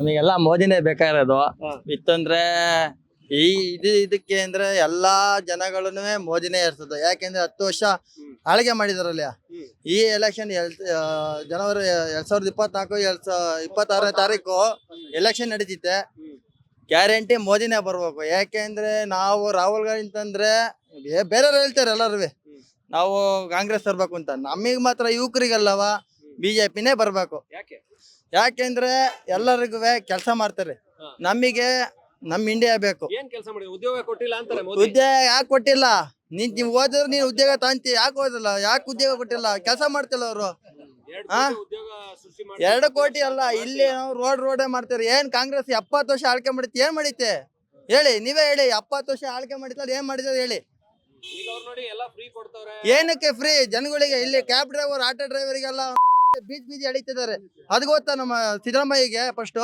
ನಮಗೆಲ್ಲ ಮೋದಿನೇ ಬೇಕಾಗಿರೋದು. ಇತ್ತಂದ್ರೆ ಈ ಇದು ಇದಕ್ಕೆ ಅಂದ್ರೆ ಎಲ್ಲಾ ಜನಗಳನ್ನು ಮೋದಿನೇ ಇರ್ತದೆ ಯಾಕೆಂದ್ರೆ ಹತ್ತು ವರ್ಷ. ಆಳ್ಗೆ ಮಾಡಿದಾರಲ್ಲ. ಈ ಎಲೆಕ್ಷನ್ ಜನವರಿ ಎರಡ್ ಸಾವಿರದ ಇಪ್ಪತ್ನಾಲ್ಕು ಎರಡ್ ಸಾವಿರ ಇಪ್ಪತ್ತಾರನೇ ತಾರೀಕು ಎಲೆಕ್ಷನ್ ನಡೀತಿತ್ತೆ. ಗ್ಯಾರಂಟಿ ಮೋದಿನೇ ಬರ್ಬೇಕು. ಯಾಕೆಂದ್ರೆ ನಾವು ರಾಹುಲ್ ಗಾಂಧಿ ಅಂತಂದ್ರೆ ಬೇರೆ ಬೇರೆಯವ್ರು ಹೇಳ್ತಾರೆ ಎಲ್ಲರೂ ನಾವು ಕಾಂಗ್ರೆಸ್ ತರ್ಬೇಕು ಅಂತ. ನಮಗ್ ಮಾತ್ರ ಯುವಕರಿಗೆಲ್ಲವ? ಬಿಜೆಪಿನೇ ಬರ್ಬೇಕು. ಯಾಕೆಂದ್ರೆ ಎಲ್ಲರಿಗೂ ಕೆಲಸ ಮಾಡ್ತಾರೆ. ನಮಗೆ ನಮ್ ಇಂಡಿಯಾ ಬೇಕು. ಏನ್ ಕೆಲಸ ಮಾಡಿ ಉದ್ಯೋಗ ಕೊಟ್ಟಿಲ್ಲ ಅಂತಾರೆ ಮೋದಿ. ಉದ್ಯೋಗ ಯಾಕೆ ಕೊಟ್ಟಿಲ್ಲ? ನೀನ್ ನೀವು ಓದಿದ್ರೆ ನೀನ್ ಉದ್ಯೋಗ ತಾಂತಿ. ಯಾಕೆ ಓದಿಲ್ಲ? ಯಾಕೆ ಉದ್ಯೋಗ ಕೊಟ್ಟಿಲ್ಲ? ಕೆಲಸ ಮಾಡ್ತಿಲ್ಲ ಅವರು. ಎರಡ್ ಹಾ? ಕೋಟಿ ಉದ್ಯೋಗ ಸೃಷ್ಟಿ ಮಾಡಿ ಎರಡು ಕೋಟಿ ಅಲ್ಲ ಇಲ್ಲಿ ನಾವು ರೋಡ್ ರೋಡೇ ಮಾಡ್ತಾರೆ ಏನ್ ಕಾಂಗ್ರೆಸ್ ಎಪ್ಪತ್ತು ವರ್ಷ ಆಳ್ಕೆ ಮಾಡಿತ್ತು? ಏನ್ ಮಾಡಿತ್ತೆ? ಹೇಳಿ ನೀವೇ ಹೇಳಿ. ಎಪ್ಪತ್ತು ವರ್ಷ ಆಳ್ಕೆ ಮಾಡಿದ್ರೆ ಏನ್ ಮಾಡಿದ್ರೆ ಹೇಳಿ. ಈಗ ಅವ್ರು ನೋಡಿ ಎಲ್ಲ ಫ್ರೀ ಕೊಡ್ತವ್ರೆ. ಏನಕ್ಕೆ ಫ್ರೀ ಜನಗಳಿಗೆ ಇಲ್ಲಿ ಕ್ಯಾಬ್ ಡ್ರೈವರ್ ಆಟೋ ಡ್ರೈವರಿಗೆಲ್ಲ ಬೀಚ್ ಬೀದಿ ಎಳಿತಿದ್ದಾರೆ ಅದು ಗೊತ್ತಾ ನಮ್ಮ ಸಿದ್ದರಾಮಯ್ಯಗೆ ಫಸ್ಟ್